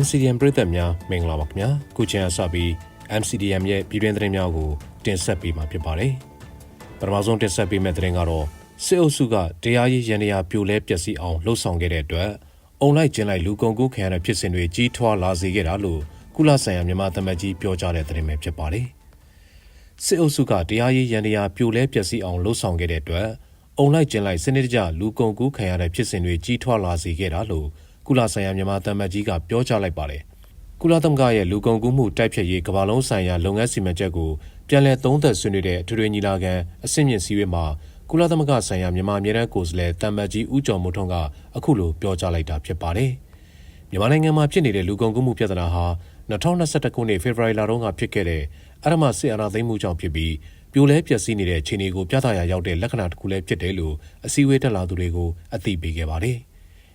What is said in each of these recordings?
MCDM ပြည်သက်များမင်္ဂလာပါခင်ဗျာခုချိန်အစပြီး MCDM ရဲ့ပြည်တွင်းသတင်းများကိုတင်ဆက်ပေးမှာဖြစ်ပါတယ်ပထမဆုံးတင်ဆက်ပေးမယ့်သတင်းကတော့စစ်အုပ်စုကတရားရေးရန်ရာပြိုလဲပျက်စီးအောင်လှုံ့ဆော်ခဲ့တဲ့အတွက်အုံလိုက်ကျင်းလိုက်လူကုန်ကူးခံရတဲ့ဖြစ်စဉ်တွေကြီးထွားလာစေခဲ့တာလို့ကုလဆိုင်ရာမြန်မာသမတ်ကြီးပြောကြားတဲ့သတင်းပဲဖြစ်ပါတယ်စစ်အုပ်စုကတရားရေးရန်ရာပြိုလဲပျက်စီးအောင်လှုံ့ဆော်ခဲ့တဲ့အတွက်အုံလိုက်ကျင်းလိုက်စနစ်တကျလူကုန်ကူးခံရတဲ့ဖြစ်စဉ်တွေကြီးထွားလာစေခဲ့တာလို့ ကုလဆိုင်ရာမြန်မာသမတ်ကြီးကပြောကြားလိုက်ပါတယ်။ကုလသမဂ္ဂရဲ့လူကုန်ကူးမှုတိုက်ဖျက်ရေးကမ္ဘာလုံးဆိုင်ရာလုပ်ငန်းစီမံချက်ကိုပြန်လည်သုံးသပ်ဆွေးနွေးတဲ့အထွေထွေညီလာခံအဆင့်မြင့်စည်းဝေးမှာကုလသမဂ္ဂဆိုင်ရာမြန်မာအမြဲတမ်းကိုယ်စားလှယ်တမ်မတ်ကြီးဦးကျော်မိုးထွန်းကအခုလိုပြောကြားလိုက်တာဖြစ်ပါတယ်။မြန်မာနိုင်ငံမှာဖြစ်နေတဲ့လူကုန်ကူးမှုပြဿနာဟာ2021ခုနှစ်ဖေဖော်ဝါရီလတုန်းကဖြစ်ခဲ့တဲ့အရမစစ်အာဏာသိမ်းမှုကြောင့်ဖြစ်ပြီးပြိုလဲပျက်စီးနေတဲ့အခြေအနေကိုပြသရာရောက်တဲ့လက္ခဏာတစ်ခုလည်းဖြစ်တယ်လို့အစည်းအဝေးတက်လာသူတွေကိုအသိပေးခဲ့ပါတယ်။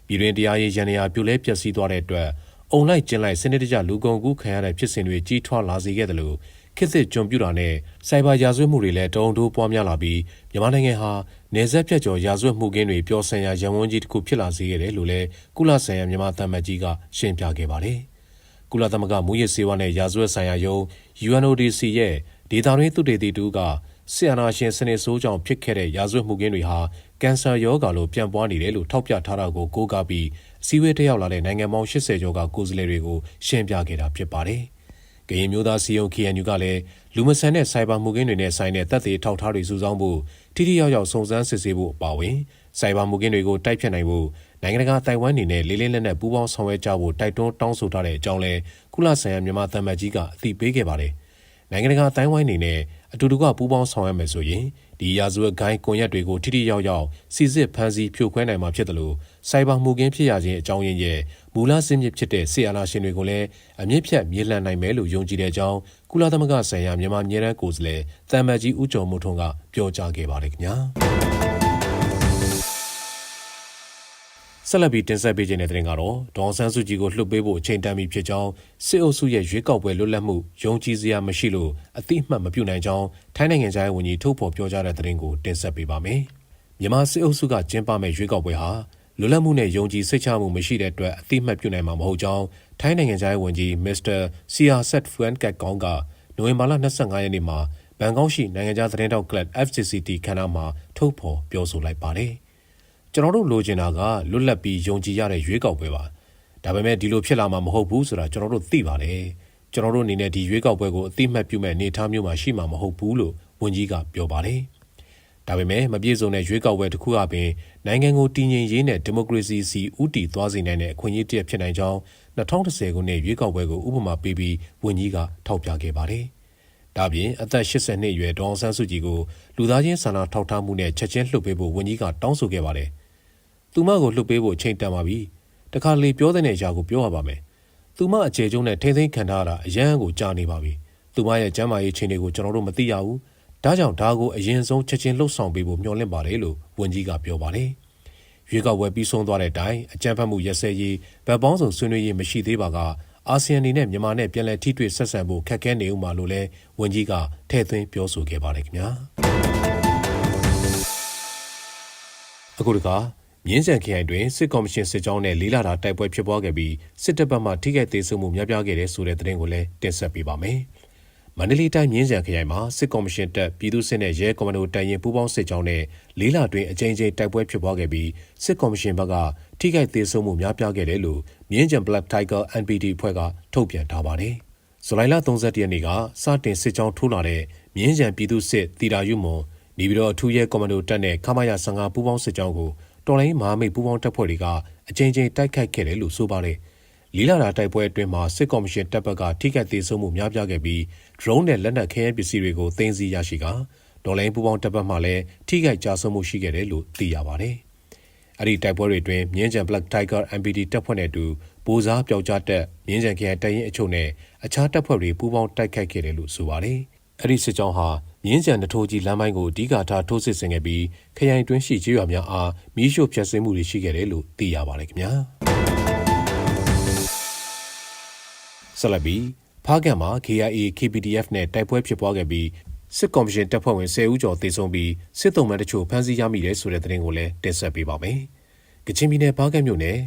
ပြည်တွင်းတရားရေးရန်ရာပြိုလဲပျက်စီးသွားတဲ့အတွက်အုံလိုက်ကျင်းလိုက်စနစ်တကျလူကုန်ကူးခံရတဲ့ဖြစ်စဉ်တွေကြီးထွားလာစေခဲ့တယ်လို့ခေတ်သစ်ကျွန်ပြူတာနဲ့စိုက်ဘာရာဇဝတ်မှုတွေလည်းတုံ့တိုးပွားများလာပြီးမြန်မာနိုင်ငံဟာနေဆက်ဖြတ်ကျော်ရာဇဝတ်မှုကင်းတွေပျော်ဆန်ရာရန်ဝန်းကြီးတစ်ခုဖြစ်လာစေခဲ့တယ်လို့လည်းကုလဆိုင်ရာမြန်မာတမန်ကြီးကရှင်းပြခဲ့ပါတယ်။ကုလသမဂ္ဂမူရစ်စေဝါနဲ့ရာဇဝတ်ဆိုင်ရာယုံ UNODC ရဲ့ဒေတာရင်းသုတေသီတူကဆီယနာရှင်စနစ်ဆိုးကြောင့်ဖြစ်ခဲ့တဲ့ရာဇဝတ်မှုကင်းတွေဟာ ကင်ဆာရောဂါလိုပြန့်ပွားနေတယ်လို့ထောက်ပြထားတာကိုကိုးကားပြီးစီဝေးတက်ရောက်လာတဲ့နိုင်ငံပေါင်း80ကျော်ကကိုယ်စားလှယ်တွေကိုရှင်းပြခဲ့တာဖြစ်ပါတယ်။ကရင်မျိုးသားစီယုံ KNU ကလည်းလူမဆန်တဲ့စိုက်ဘာမှုကင်းတွေနဲ့ဆိုင်တဲ့တပ်သေးထောက်ထားတွေစုဆောင်းဖို့ထိထိရောက်ရောက်စုံစမ်းစစ်ဆေးဖို့အပါအဝင်စိုက်ဘာမှုကင်းတွေကိုတိုက်ဖြတ်နိုင်ဖို့နိုင်ငံတကာတိုင်ဝမ်နေနဲ့လေးလေးနက်နက်ပူးပေါင်းဆောင်ရွက်ကြဖို့တိုက်တွန်းတောင်းဆိုထားတဲ့အကြောင်းလဲကုလဆိုင်ရာမြန်မာသံမတ်ကြီးကအသိပေးခဲ့ပါတယ်။နိုင်ငံတကာတိုင်ဝမ်နေနဲ့အတူတူကပူးပေါင်းဆောင်ရွက်မယ်ဆိုရင် ဒီရာဇဝတ်ဂိုင်းကွန်ရက်တွေကိုထိထိရောက်ရောက်စီစစ်ဖန်ဆီးဖြိုခွဲနိုင်မှာဖြစ်တယ်လို့စိုက်ဘာမှုကင်းဖြစ်ရခြင်းအကြောင်းရင်းရဲ့မူလစင်းမြစ်ဖြစ်တဲ့ဆီအာနာရှင်တွေကိုလည်းအမြင့်ဖြတ်မြေလှန်နိုင်မယ်လို့ယုံကြည်တဲ့အကြောင်းကုလသမဂ္ဂဆိုင်ရာမြန်မာမြေတန်းကိုယ်စားလှယ်တမ်မတ်ကြီးဦးကျော်မိုးထွန်းကပြောကြားခဲ့ပါတယ်ခင်ဗျာ ဆက်လက်ပြီးတင်ဆက်ပေးခြင်းတဲ့တင်ကတော့ဒေါန်ဆန်းစုကြည်ကိုလှုပ်ပေးဖို့အချိန်တန်ပြီဖြစ်ကြောင်းစစ်အုပ်စုရဲ့ရွေးကောက်ပွဲလွတ်လပ်မှုယုံကြည်စရာမရှိလို့အတိအမှတ်မပြုနိုင်ကြောင်းထိုင်းနိုင်ငံသားဝန်ကြီးထုတ်ဖော်ပြောကြားတဲ့တင်ကိုတင်ဆက်ပေးပါမယ်။မြန်မာစစ်အုပ်စုကကျင်းပမဲ့ရွေးကောက်ပွဲဟာလွတ်လပ်မှုနဲ့ယုံကြည်စိတ်ချမှုမရှိတဲ့အတွက်အတိအမှတ်ပြုနိုင်မှာမဟုတ်ကြောင်းထိုင်းနိုင်ငံသားဝန်ကြီးမစ္စတာစီယာဆက်ဖူန်ကတ်ကောင်ကနိုဝင်ဘာလ25ရက်နေ့မှာဘန်ကောက်ရှိနိုင်ငံသားသတင်းတောက်ကလပ် FCCT ခန်းနာမှာထုတ်ဖော်ပြောဆိုလိုက်ပါတယ်။ ကျွန်တော်တို့လိုချင်တာကလွတ်လပ်ပြီးယုံကြည်ရတဲ့ရွေးကောက်ပွဲပါဒါပေမဲ့ဒီလိုဖြစ်လာမှာမဟုတ်ဘူးဆိုတာကျွန်တော်တို့သိပါတယ်ကျွန်တော်တို့အနေနဲ့ဒီရွေးကောက်ပွဲကိုအသိမှတ်ပြုမဲ့အနေအထားမျိုးမှာရှိမှာမဟုတ်ဘူးလို့ဝန်ကြီးကပြောပါတယ်ဒါပေမဲ့မပြည့်စုံတဲ့ရွေးကောက်ပွဲတစ်ခုအပြင်နိုင်ငံကိုတည်ငြိမ်ရေးနဲ့ဒီမိုကရေစီစီဥတီသွားစေနိုင်တဲ့အခွင့်အရေးတစ်ဖြစ်နိုင်ကြောင်း2010ခုနှစ်ရွေးကောက်ပွဲကိုဥပမာပေးပြီးဝန်ကြီးကထောက်ပြခဲ့ပါတယ်။ဒါပြင်အသက်82အရွယ်ဒေါအောင်ဆန်းစုကြည်ကိုလူသားချင်းစာနာထောက်ထားမှုနဲ့ချက်ချင်းလှုပ်ပေးဖို့ဝန်ကြီးကတောင်းဆိုခဲ့ပါတယ်။ သူမကိုလှုပ်ပေးဖို့ချိန်တန်ပါပြီတခါလေပြောတဲ့အရာကိုပြောရပါမယ်သူမအခြေကျုံနဲ့ထိမ့်သိမ်းခံထားတာအရန်ကိုကြားနေပါပြီသူမရဲ့ကျမ်းမာရေးချိန်တွေကိုကျွန်တော်တို့မသိရဘူးဒါကြောင့်ဒါကိုအရင်ဆုံးချက်ချင်းလှုပ်ဆောင်ပေးဖို့မျှော်လင့်ပါတယ်လို့ဝန်ကြီးကပြောပါတယ်ရွေးကောက်ပွဲပြီးဆုံးသွားတဲ့အတိုင်းအကြံဖတ်မှုရက်စဲရေးဗတ်ပေါင်းစုံဆွေးနွေးရေးမရှိသေးပါကအာဆီယံအနေနဲ့မြန်မာနဲ့ပြန်လည်ထိတွေ့ဆက်ဆံဖို့ခက်ခဲနေဦးမှာလို့လည်းဝန်ကြီးကထည့်သွင်းပြောဆိုခဲ့ပါတယ်ခင်ဗျာအခုတခါ မြင်းဆန်ခရိုင်တွင်စစ်ကော်မရှင်စစ်ကြောင်းနဲ့လေးလာတာတိုက်ပွဲဖြစ်ပွားခဲ့ပြီးစစ်တပ်ဘက်မှထိခိုက်သေးဆုံးမှုများပြားခဲ့တဲ့ဆိုတဲ့သတင်းကိုလည်းတင်ဆက်ပေးပါမယ်။မန္တလေးတိုင်းမြင်းဆန်ခရိုင်မှာစစ်ကော်မရှင်တပ်ပြည်သူ့စစ်နဲ့ရဲကွန်မန်ဒိုတိုင်ရင်ပူးပေါင်းစစ်ကြောင်းနဲ့လေးလာတွင်အကြိမ်ကြိမ်တိုက်ပွဲဖြစ်ပွားခဲ့ပြီးစစ်ကော်မရှင်ဘက်ကထိခိုက်သေးဆုံးမှုများပြားခဲ့တယ်လို့မြင်းကြံ Black Tiger NPD ဖွဲ့ကထုတ်ပြန်ထားပါတယ်။ဇူလိုင်လ31ရက်နေ့ကစတင်စစ်ကြောင်းထိုးလာတဲ့မြင်းကြံပြည်သူ့စစ်တီတာယူမွန်နေပြီးတော့အထူးရဲကွန်မန်ဒိုတပ်နဲ့ခမာယာ15ပူးပေါင်းစစ်ကြောင်းကို တော်လိုင်းမဟာမိတ်ပူးပေါင်းတပ်ဖွဲ့တွေကအကြိမ်ကြိမ်တိုက်ခိုက်ခဲ့တယ်လို့ဆိုပါတယ်။လီလာတာတိုက်ပွဲအတွင်းမှာစစ်ကော်မရှင်တပ်ဘက်ကထိခိုက်သေးဆုံးမှုများပြားခဲ့ပြီး drone နဲ့လက်နက်ခဲယမ်းပစ္စည်းတွေကိုသိမ်းဆည်းရရှိကဒေါ်လိုင်းပူးပေါင်းတပ်ဘက်မှလည်းထိခိုက်ကြဆုံးမှုရှိခဲ့တယ်လို့သိရပါတယ်။အဲ့ဒီတိုက်ပွဲတွေအတွင်းမြင်းကြံ Black Tiger MPD တပ်ဖွဲ့နဲ့အတူဗိုလ်စားပျောက်ကြားတပ်မြင်းကြံခရိုင်တပ်ရင်းအချို့နဲ့အခြားတပ်ဖွဲ့တွေပူးပေါင်းတိုက်ခိုက်ခဲ့တယ်လို့ဆိုပါတယ်။အဲ့ဒီစစ်ကြောင်းဟာ မြင်းကြံတထိုးကြီးလမ်းပိုင်းကိုအဓိကထားထိုးစစ်ဆင်ခဲ့ပြီးခရိုင်တွင်းရှိကျေးရွာများအားမီးရှို့ဖျက်ဆီးမှုတွေရှိခဲ့တယ်လို့သိရပါတယ်ခင်ဗျာဆက်လက်ပြီးဖားကန်မှာ KIA KPDF နဲ့တိုက်ပွဲဖြစ်ပွားခဲ့ပြီးစစ်ကော်မရှင်တပ်ဖွဲ့ဝင်10ဦးကျော်သေဆုံးပြီးစစ်တုံးမှန်တချို့ဖမ်းဆီးရမိတယ်ဆိုတဲ့သတင်းကိုလည်းတင်ဆက်ပေးပါမယ်။ကချင်ပြည်နယ်ဖားကန်မြို့နယ်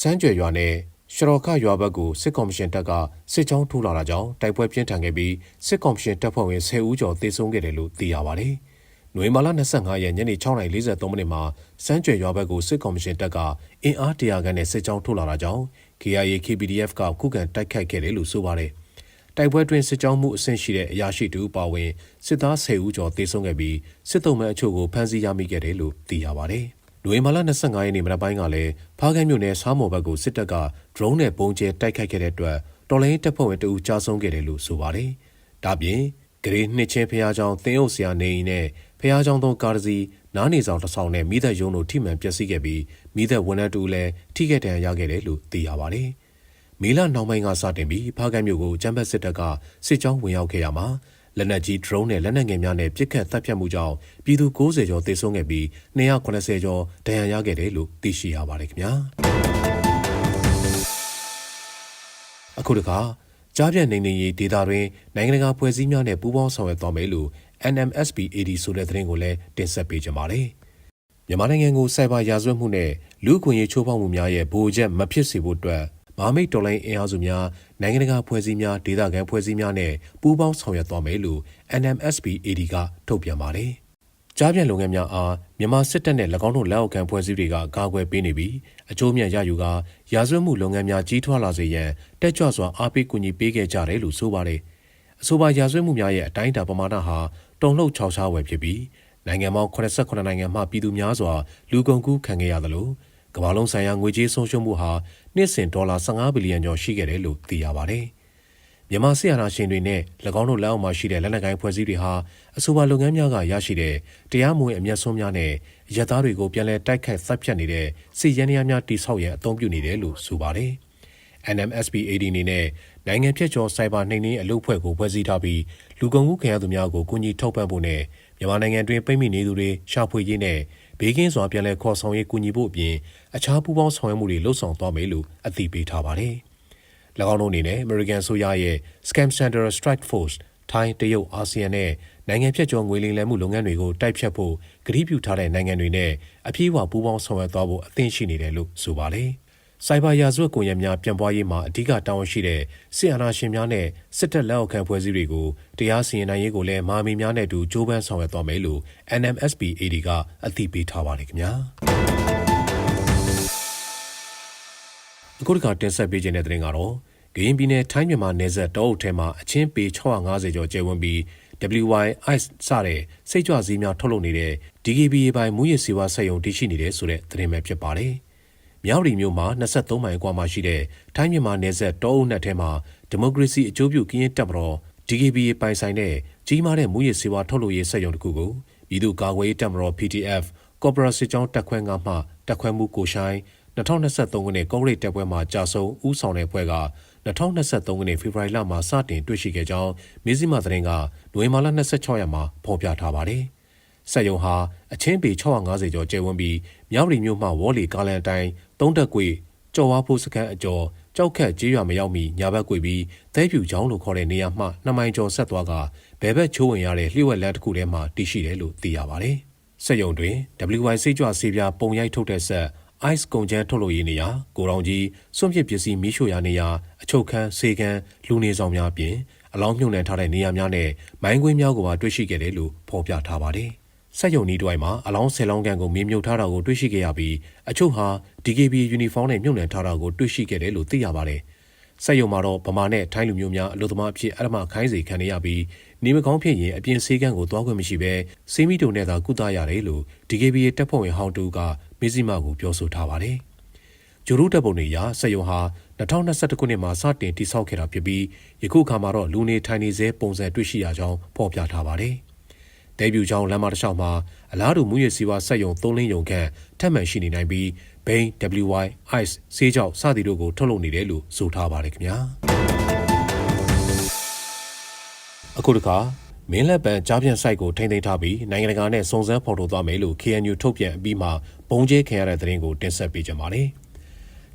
စမ်းကြွယ်ရွာနဲ့ ရှရော်ခရွာဘက်ကိုစစ်ကော်မရှင်တပ်ကစစ်ကြောင်းထိုးလာတာကြောင့်တိုက်ပွဲပြင်းထန်ခဲ့ပြီးစစ်ကော်မရှင်တပ်ဖွဲ့ဝင်10ဦးကျော်သေဆုံးခဲ့တယ်လို့သိရပါတယ်။နွေမာလာ25ရက်ညနေ6:43မိနစ်မှာစမ်းကြွယ်ရွာဘက်ကိုစစ်ကော်မရှင်တပ်ကအင်အားတရာခန့်နဲ့စစ်ကြောင်းထိုးလာတာကြောင့် KIA KPDF ကခုခံတိုက်ခိုက်ခဲ့တယ်လို့ဆိုပါတယ်။တိုက်ပွဲတွင်စစ်ကြောင်းမှုအဆင့်ရှိတဲ့အရာရှိတူပါဝင်စစ်သား10ဦးကျော်သေဆုံးခဲ့ပြီးစစ်တုံးမဲ့အချို့ကိုဖမ်းဆီးရမိခဲ့တယ်လို့သိရပါတယ်။ နိုဝင်ဘာလ25ရက်နေ့မနက်ပိုင်းကလည်းဖားကန်းမြို့နယ်စားမော်ဘက်ကိုစစ်တပ်က drone နဲ့ပုံကျဲတိုက်ခိုက်ခဲ့တဲ့အတွက်တော်လိုင်းတပ်ဖွဲ့ဝင်တအူကြာဆုံးခဲ့တယ်လို့ဆိုပါတယ်။ဒါပြင်ဂရေနှစ်ချင်းဖះเจ้าသင်းအုပ်ဆရာနေအိမ်နဲ့ဖះเจ้าသုံးကားတစ်စီးနားနေဆောင်တစ်ဆောင်နဲ့မိသက်ရုံတို့ထိမှန်ပျက်စီးခဲ့ပြီးမိသက်ဝန်ထမ်းတူလည်းထိခိုက်ဒဏ်ရာရခဲ့တယ်လို့သိရပါတယ်။မေလနောက်ပိုင်းကစတင်ပြီးဖားကန်းမြို့ကိုကျမ်းပတ်စစ်တပ်ကစစ်ကြောင်းဝင်ရောက်ခဲ့ရမှာ လက်နက်ကြီး drone နဲ့လက်နက်ငယ်များနဲ့ပစ်ခတ်တပ်ဖြတ်မှုကြောင့်ပြည်သူ90ကျော်သေဆုံးခဲ့ပြီး290ကျော်ဒဏ်ရာရခဲ့တယ်လို့သိရှိရပါတယ်ခင်ဗျာအခုတခါကြားပြန့်နေနေရေးဒေတာတွင်နိုင်ငံတကာဖွဲ့စည်းများနဲ့ပူးပေါင်းဆောင်ရွက်သွားမယ်လို့ NMSPAD ဆိုတဲ့သတင်းကိုလည်းတင်ဆက်ပေးကြပါမယ်မြန်မာနိုင်ငံကိုစိုက်ဘာရာဇဝတ်မှုနဲ့လူ့အခွင့်အရေးချိုးဖောက်မှုများရဲ့ဗိုလ်ချက်မဖြစ်စေဖို့အတွက် မဟာမိတ်တော်လိုင်းအင်အားစုများနိုင်ငံတကာဖွဲ့စည်းများဒေသခံဖွဲ့စည်းများနဲ့ပူးပေါင်းဆောင်ရွက်သွားမယ်လို့ NMSPAD ကထုတ်ပြန်ပါတယ်။ကြားပြန်လုပ်ငန်းများအားမြန်မာစစ်တပ်နဲ့၎င်းတို့လက်အောက်ခံဖွဲ့စည်းတွေကကာကွယ်ပေးနေပြီးအကျိုးမြတ်ရယူကာရာဇဝတ်မှုလုပ်ငန်းများကြီးထွားလာစေရန်တက်ကြွစွာအားပေးကူညီပေးခဲ့ကြတယ်လို့ဆိုပါတယ်။အဆိုပါရာဇဝတ်မှုများရဲ့အတိုင်းအတာပမာဏဟာတုံ့လှုပ်ခြောက်ခြားဝယ်ဖြစ်ပြီးနိုင်ငံပေါင်း89နိုင်ငံမှပြည်သူများစွာလူကုန်ကူးခံခဲ့ရသလို ကမ္ဘာလုံးဆိုင်ရာငွေကြေးဆုံးရှုံးမှုဟာနှစ်စဉ်ဒေါ်လာ15ဘီလီယံကျော်ရှိခဲ့တယ်လို့သိရပါတယ်။မြန်မာစစ်အာဏာရှင်တွေနဲ့၎င်းတို့လက်အောက်မှာရှိတဲ့လက်နက်ကိုင်ဖွဲ့စည်းတွေဟာအဆိုပါလုပ်ငန်းများကရရှိတဲ့တရားမဝင်အမျက်ဆုံးများနဲ့ရသားတွေကိုပြန်လည်တိုက်ခိုက်သတ်ဖြတ်နေတဲ့စစ်ရဲနှရားများတိဆောက်ရန်အသုံးပြုနေတယ်လို့ဆိုပါတယ်။ NMSPAD အနေနဲ့နိုင်ငံဖြတ်ကျော်စိုက်ဘာနှိမ်နင်းအလုပ်ဖွဲ့ကိုဖွဲ့စည်းထားပြီးလူကုန်ကူးခံရသူများကိုကူညီထောက်ပံ့ဖို့နဲ့မြန်မာနိုင်ငံတွင်ပိတ်မိနေသူတွေရှာဖွေရေးနဲ့ ဘေးကင်းစွာပြန်လည်ခေါ်ဆောင်ရေးကူညီဖို့အပြင်အခြားပူးပေါင်းဆောင်ရွက်မှုတွေလှုပ်ဆောင်သွားမယ်လို့အသိပေးထားပါတယ်။၎င်းတို့အနေနဲ့ American ဆိုရရဲ့ Scam Center Strike Force ထိုင်းတရုတ်အာဆီယံနဲ့နိုင်ငံဖြတ်ကျော်ငွေလိမ်လည်မှုလုပ်ငန်းတွေကိုတိုက်ဖြတ်ဖို့ကတိပြုထားတဲ့နိုင်ငံတွေနဲ့အပြည့်အဝပူးပေါင်းဆောင်ရွက်သွားဖို့အသင့်ရှိနေတယ်လို့ဆိုပါတယ်။ စိုက်ဘာရာဇဝတ်ကွန်ရက်များပြန့်ပွားရေးမှာအဓိကတာဝန်ရှိတဲ့စစ်အာဏာရှင်များနဲ့စစ်တပ်လက်အောက်ခံဖွဲ့စည်းတွေကိုတရားစီရင်နိုင်ရေးကိုလည်းမာမီများနဲ့အတူကြိုးပမ်းဆောင်ရွက်သွားမယ်လို့ NMSPAD ကအသိပေးထားပါတယ်ခင်ဗျာအခုတခါတင်ဆက်ပေးခြင်းတဲ့တဲ့တင်ကတော့ဂရင်းပြည်နယ်ထိုင်းမြန်မာနယ်စပ်တောအုပ်ထဲမှာအချင်းပေ650ကျော်ကျဲဝန်းပြီး WY ICE စတဲ့စိတ်ကြွစည်းများထုတ်လုပ်နေတဲ့ DKBA ပိုင်းမူရစ်စီဝါဆက်ယုံတရှိနေတယ်ဆိုတဲ့သတင်းပဲဖြစ်ပါတယ်။ မြောက်ရီမြို့မှာ23မိုင်ကွာမှာရှိတဲ့ထိုင်းမြန်မာနယ်စပ်တောအုပ်နှက်ထဲမှာဒီမိုကရေစီအကျိုးပြုကရင်တပ်မတော် DKBA ပိုင်ဆိုင်တဲ့ကြီးမားတဲ့မူရစ်စေဝါထုတ်လုပ်ရေးစက်ရုံတစ်ခုကိုပြည်သူ့ကာကွယ်ရေးတပ်မတော် PDF ကော်ပိုရေးစစ်ကြောင်းတပ်ခွဲငါမှတပ်ခွဲမှုကိုရှိုင်း2023ခုနှစ်ကော့ဂရိတ်တပ်ပွဲမှာကြာဆုံးဦးဆောင်တဲ့ဖွဲ့က2023ခုနှစ်ဖေဖော်ဝါရီလမှာစတင်တွေ့ရှိခဲ့ကြောင်းမင်းစည်းမသတင်းကနိုဝင်ဘာလ26ရက်မှာဖော်ပြထားပါတယ်။ စက်ယုံဟာအချင်းပေ650ကျော်ကျယ်ဝန်းပြီးမြောက်ရီမြို့မှဝေါ်လီကားလန်တိုင်းသုံးတက်ကွေကြော်ဝါဖို့စခန်းအကျော်ကြောက်ခက်ကြေးရွာမရောက်မီညာဘက်ကွေပြီးသဲဖြူချောင်းလို့ခေါ်တဲ့နေရာမှနှစ်မိုင်ကျော်ဆက်သွားကဘဲဘက်ချိုးဝင်ရတဲ့လျှို့ဝှက်လမ်းတစ်ခုထဲမှာတည်ရှိတယ်လို့သိရပါတယ်။စက်ယုံတွင် WY စိတ်ကြွဆေးပြားပုံရိုက်ထုတ်တဲ့ဆက် ice ကုန်ချမ်းထုတ်လုပ်ရေးနေရာကိုရောင်ကြီးစွန့်ပစ်ပစ္စည်းမီးရှို့ရာနေရာအချုပ်ခန်းဆေးခန်းလူနေဆောင်များပြင်အလောင်းမြုပ်နှံထားတဲ့နေရာများနဲ့မိုင်းကွင်းများကိုပါတွေ့ရှိခဲ့တယ်လို့ဖော်ပြထားပါတယ် စက်ယုံနီးတွိုင်မှာအလောင်းဆယ်လောင်းကန်ကိုမင်းမြုပ်ထားတာကိုတွေ့ရှိခဲ့ရပြီးအချို့ဟာ DKB ယူနီဖောင်းနဲ့မြုပ်နှံထားတာကိုတွေ့ရှိခဲ့တယ်လို့သိရပါတယ်။စက်ယုံမှာတော့ဗမာနဲ့ထိုင်းလူမျိုးများအလို့သမားအဖြစ်အရမခိုင်းစေခံရပြီးနေမကောင်းဖြစ်ရင်အပြင်ဆေးကန်းကိုသွားခွင့်မရှိဘဲစေးမီတုံနဲ့သာကုသရတယ်လို့ DKB ရဲ့တပ်ဖွဲ့ဝင်ဟောင်းတူကမေဇီမာကိုပြောဆိုထားပါတယ်။ဂျိုရူတပ်ပုံတွေအရစက်ယုံဟာ2021ခုနှစ်မှာစတင်တိစောက်ခဲ့တာဖြစ်ပြီးယခုအခါမှာတော့လူနေထိုင်နေစေပုံစံတွေ့ရှိရကြောင်းဖော်ပြထားပါတယ်။ ဒဲဗျူချောင်းလမ်းမတစ်လျှောက်မှာအလားတူမူရစီဝါဆက်ယုံသုံးလင်းယုံခန့်ထပ်မံရှိနေနိုင်ပြီးဘိန်း WY ICE ဆေးကြောက်စသည်တို့ကိုထုတ်လုပ်နေတယ်လို့ဆိုထားပါတယ်ခင်ဗျာအခုတခါမင်းလက်ပံကြားပြန်ဆိုင်ကိုထိန်းသိမ်းထားပြီးနိုင်ငံတကာနဲ့စုံစမ်းဖော်ထုတ်သွားမယ်လို့ KNU ထုတ်ပြန်အပြီးမှာပုံကျဲခံရတဲ့သတင်းကိုတင်ဆက်ပေးကြပါမယ်။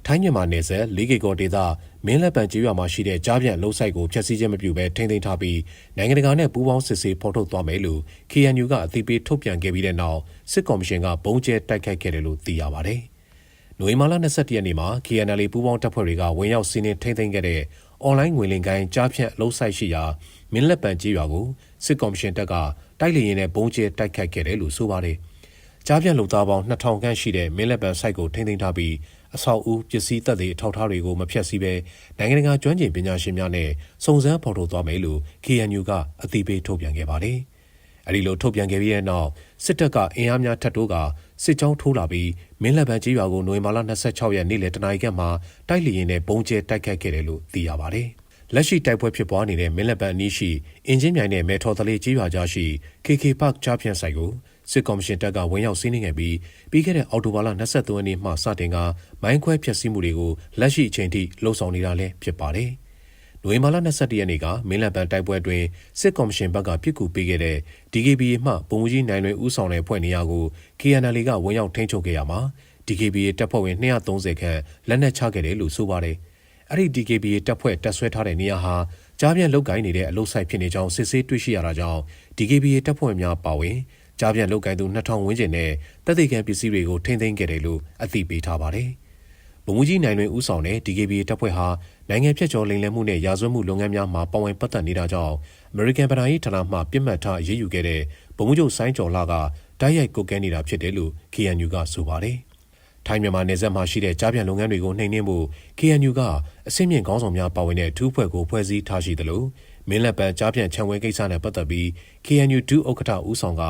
ထိုင်းမြန်မာနယ်စပ်လေးကေကော်ဒေသ မင်းလက်ပံကျေးရွာမှာရှိတဲ့ကြားပြန့်လုံးဆိုင်ကိုဖျက်ဆီးခြင်းမပြုဘဲထိန်းသိမ်းထားပြီးနိုင်ငံတကာနဲ့ပူးပေါင်းစစ်ဆေးဖော်ထုတ်သွားမယ်လို့ KNU ကအသိပေးထုတ်ပြန်ခဲ့ပြီးတဲ့နောက်စစ်ကော်မရှင်ကဘုံကျဲတိုက်ခိုက်ခဲ့တယ်လို့သိရပါဗျနိုဝင်ဘာလ22ရက်နေ့မှာ KNL ပူးပေါင်းတပ်ဖွဲ့တွေကဝင်ရောက်စီးနင်းထိန်းသိမ်းခဲ့တဲ့အွန်လိုင်းငွေလင်ကိုင်းကြားဖြန့်အလုံးဆိုင်ရှိရာမင်းလက်ပံကြီးရွာကိုစစ်ကော်မရှင်တပ်ကတိုက်လေရင်နဲ့ဘုံကျဲတိုက်ခတ်ခဲ့တယ်လို့ဆိုပါတယ်။ကြားဖြန့်လုံသားပေါင်း2000ခန့်ရှိတဲ့မင်းလက်ပံစိုက်ကိုထိန်းသိမ်းထားပြီး အဆောက်အဦပစ္စည်းသက်သေအထောက်အထားတွေကိုမဖျက်ဆီးဘဲနိုင်ငံတကာကျွမ်းကျင်ပညာရှင်များနဲ့စုံစမ်းဖော်ထုတ်သွားမယ်လို့ KNU ကအသိပေးထုတ်ပြန်ခဲ့ပါတယ်။အဲဒီလိုထုတ်ပြန်ခဲ့ပြီးတဲ့နောက်စစ်တပ်ကအင်အားများထပ်တိုးကစစ်ကြောင်းထိုးလာပြီးမင်းလက်ပံကြီးရွာကိုနိုဝင်ဘာလ26ရက်နေ့လယ်တနာရီခန့်မှာတိုက်လျင်နဲ့ပုံကျဲတိုက်ခတ်ခဲ့တယ်လို့သိရပါတယ်။လက်ရှိတိုက်ပွဲဖြစ်ပွားနေတဲ့မင်းလက်ပံအနီးရှိအင်ဂျင်မြိုင်နဲ့မဲထော်တလေးကြီးရွာကြားရှိ KK Park ကြားဖြန့်ဆိုင်ကို စစ်ကော်မရှင်တပ်ကဝင်ရောက်စီးနင်းခဲ့ပြီးပြီးခဲ့တဲ့အောက်တိုဘာလ23ရက်နေ့မှစတင်ကမိုင်းခွဲဖျက်ဆီးမှုတွေကိုလက်ရှိအချိန်ထိလှုံ့ဆော်နေတာလည်းဖြစ်ပါတယ်။နိုဝင်ဘာလ22ရက်နေ့ကမင်းလက်ပံတိုက်ပွဲအတွင်းစစ်ကော်မရှင်ဘက်ကပြစ်ကူပေးခဲ့တဲ့ DKBA မှပုံမှုကြီးနိုင်လွင်ဦးဆောင်တဲ့ဖွဲ့နေရာကို KNL ကဝင်ရောက်ထိန်းချုပ်ခဲ့ရမှာ DKBA တပ်ဖွဲ့ဝင်230ခန့်လက်နက်ချခဲ့တယ်လို့ဆိုပါတယ်။အဲ့ဒီ DKBA တပ်ဖွဲ့တပ်ဆွဲထားတဲ့နေရာဟာကြားပြန့်လုတ်ကိုင်းနေတဲ့အလုတ်ဆိုင်ဖြစ်နေကြောင်းစစ်ဆေးတွေ့ရှိရတာကြောင့် DKBA တပ်ဖွဲ့များပါဝင် ကြားပြန့်လုတ်ကိုင်းသူ2000ဝန်းကျင်နဲ့တပ်သိကံပစ္စည်းတွေကိုထိန်းသိမ်းခဲ့တယ်လို့အသိပေးထားပါတယ်။ဗိုလ်မှူးကြီးနိုင်လွင်ဦးဆောင်တဲ့ DKBA တပ်ဖွဲ့ဟာနိုင်ငံဖြတ်ကျော်လိမ်လည်မှုနဲ့ရာဇဝတ်မှုလုပ်ငန်းများမှာပါဝင်ပတ်သက်နေတာကြောင့် American ဗဏ္ဍာရေးဌာနမှပြစ်မှတ်ထားအရေးယူခဲ့တဲ့ဗိုလ်မှူးချုပ်ဆိုင်းကျော်လာကတိုက်ရိုက်ကုတ်ကဲနေတာဖြစ်တယ်လို့ KNU ကဆိုပါတယ်။ထိုင်းမြန်မာနယ်စပ်မှာရှိတဲ့ကြားပြန်လုပ်ငန်းတွေကိုနှိမ်နင်းဖို့ KNU ကအစိမ့်မြင့်ခေါင်းဆောင်များပါဝင်တဲ့ထူးဖွဲ့ကိုဖွဲ့စည်းထားရှိသလိုမင်းလက်ပံကြားပြန်ခြံဝဲကိစ္စနဲ့ပတ်သက်ပြီး KNU ဒုဥက္ကဋ္ဌဦးဆောင်က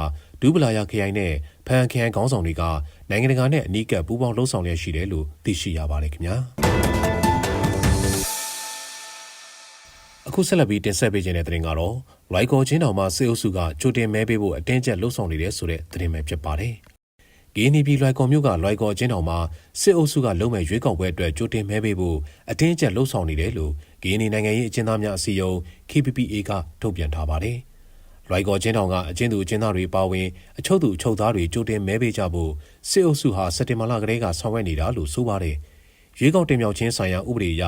ဒူးပလာယာခရိုင်နဲ့ဖန်ခရိုင်ခေါင်းဆောင်တွေကနိုင်ငံတကာနဲ့အနီးကပ်ပူးပေါင်းလှုပ်ဆောင်လျက်ရှိတယ်လို့သိရှိရပါတယ်ခင်ဗျာအခုဆက်လက်ပြီးတင်ဆက်ပေးခြင်းတဲ့သတင်းကတော့လိုက်ကော်ချင်းတောင်မှာစေအုပ်စုကကြိုတင်မဲပေးဖို့အတင်းကျပ်လှုပ်ဆောင်နေတယ်ဆိုတဲ့သတင်းပဲဖြစ်ပါတယ်ဂီနီပြည်လွိုင်ကော်မြို့ကလွိုင်ကော်ချင်းတောင်မှာစစ်အုပ်စုကလုံမဲ့ရွေးကောက်ပွဲအတွက်ကြိုတင်မဲပေးဖို့အတင်းအကျပ်လှုံ့ဆော်နေတယ်လို့ဂီနီနိုင်ငံရေးအကျဉ်းသားများအစည်းအရုံး KPPA ကထုတ်ပြန်ထားပါတယ်။ လွိုင်ကော်ချင်းတောင်ကအကျဉ်းသူအကျဉ်းသားတွေပါဝင်အချုပ်သူအချုပ်သားတွေကြိုတင်မဲပေးကြဖို့စစ်အုပ်စုဟာစက်တင်ဘာလကတည်းကဆောင်ရွက်နေတာလို့ဆိုပါတယ်။ရွေးကောက်တင်မြှောက်ခြင်းဆိုင်ရာဥပဒေအရ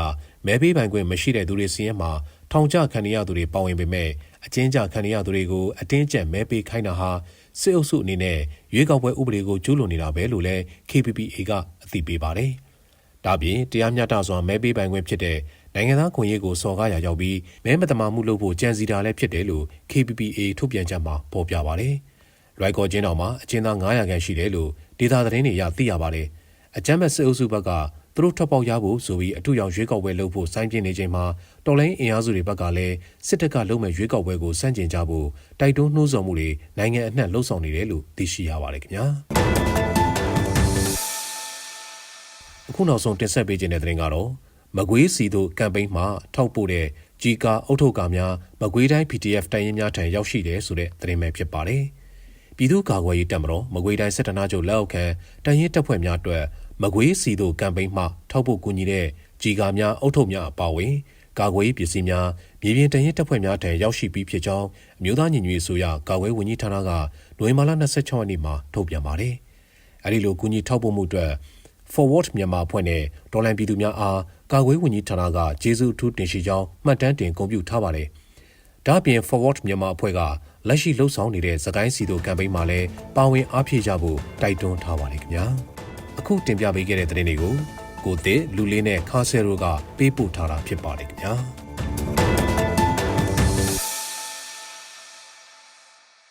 မဲပေးပိုင်ခွင့်မရှိတဲ့သူတွေစီးရဲမှာထောင်ကျခံရသူတွေပါဝင်ပေမဲ့အကျဉ်းချခံရသူတွေကိုအတင်းကျပ်မဲပေးခိုင်းတာဟာစစ်အုပ်စုအနေနဲ့ရွေးကောက်ပွဲဥပဒေကိုကျူးလွန်နေတာပဲလို့လည်း KPPA ကအသိပေးပါတယ်။ဒါပြင်တရားမျှတစွာမဲပေးပိုင်ခွင့်ဖြစ်တဲ့ နိုင်ငံသားခွင့်ရေးကိုစော်ကားရာရောက်ပြီးမဲမတမာမှုလုပ်ဖို့ကြံစီတာလည်းဖြစ်တယ်လို့ KPPA ထုတ်ပြန်ချက်မှာဖော်ပြပါတယ်။လွိုက်ကော်ချင်းတော်မှာအကျဉ်းသား900ခန့်ရှိတယ်လို့ဒေတာသတင်းတွေအရသိရပါတယ်။အကြမ်းဖက်စစ်အုပ်စုဘက်ကသူတို့ထွက်ပေါက်ရဖို့ဆိုပြီးအထူးရောင်ရွေးကောက်ပွဲလုပ်ဖို့စိုင်းပြနေချိန်မှာတော်လိုင်းအင်အားစုတွေဘက်ကလည်းစစ်တပ်ကလုပ်မဲ့ရွေးကောက်ပွဲကိုစန့်ကျင်ကြဖို့တိုက်တွန်းနှိုးဆော်မှုတွေနိုင်ငံအနှံ့လှုံ့ဆော်နေတယ်လို့သိရှိရပါတယ်ခင်ဗျာအခုနောက်ဆုံးတင်ဆက်ပေးခြင်းတဲ့သတင်းကတော့ မကွေးစီတို့ကမ်ပိန်းမှာထောက်ပို့တဲ့ဂျီကာအုတ်ထုတ်ကာများမကွေးတိုင်း PDF တိုင်ရင်များထံရောက်ရှိတယ်ဆိုတဲ့သတင်းပဲဖြစ်ပါတယ်ပြည်သူ့ကာကွယ်ရေးတပ်မတော်မကွေးတိုင်းစစ်တနာချုပ်လက်အောက်ခံတိုင်ရင်တပ်ဖွဲ့များအတွက်မကွေးစီတို့ကမ်ပိန်းမှထောက်ဖို့ကူညီတဲ့ဂျီကာများအုတ်ထုတ်များအပါအဝင်ကာကွယ်ရေးပစ္စည်းများမြေပြင်တရင်တပ်ဖွဲ့များထံရောက်ရှိပြီးဖြစ်ကြောင်းအမျိုးသားညီညွတ်ရေးဆိုရကာကွယ်ဝန်ကြီးဌာနကနိုဝင်ဘာလ26ရက်နေ့မှာထုတ်ပြန်ပါတယ်။အဲဒီလိုကူညီထောက်ပို့မှုအတွက် Forward မြန်မာအဖွဲ့နဲ့ဒေါ်လာပြည်သူများအားကာကွယ်ဝန်ကြီးဌာနကကျေးဇူးအထူးတင်ရှိကြောင်းမှတ်တမ်းတင်ဂုဏ်ပြုထားပါတယ်။ဒါ့အပြင် Forward မြန်မာအဖွဲ့ကလက်ရှိလှုပ်ဆောင်နေတဲ့သကိုင်းစီတို့ကမ်ပိန်းမှာလည်းပါဝင်အားဖြည့်ကြဖို့တိုက်တွန်းထားပါတယ်ခင်ဗျာ။အခုတင်ပြပေးခဲ့တဲ့သတင်းတွေကိုကိုသစ်လူလေးနဲ့ခါဆယ်တို့ကပေးပို့ထားတာဖြစ်ပါတယ်ခင်ဗျာ။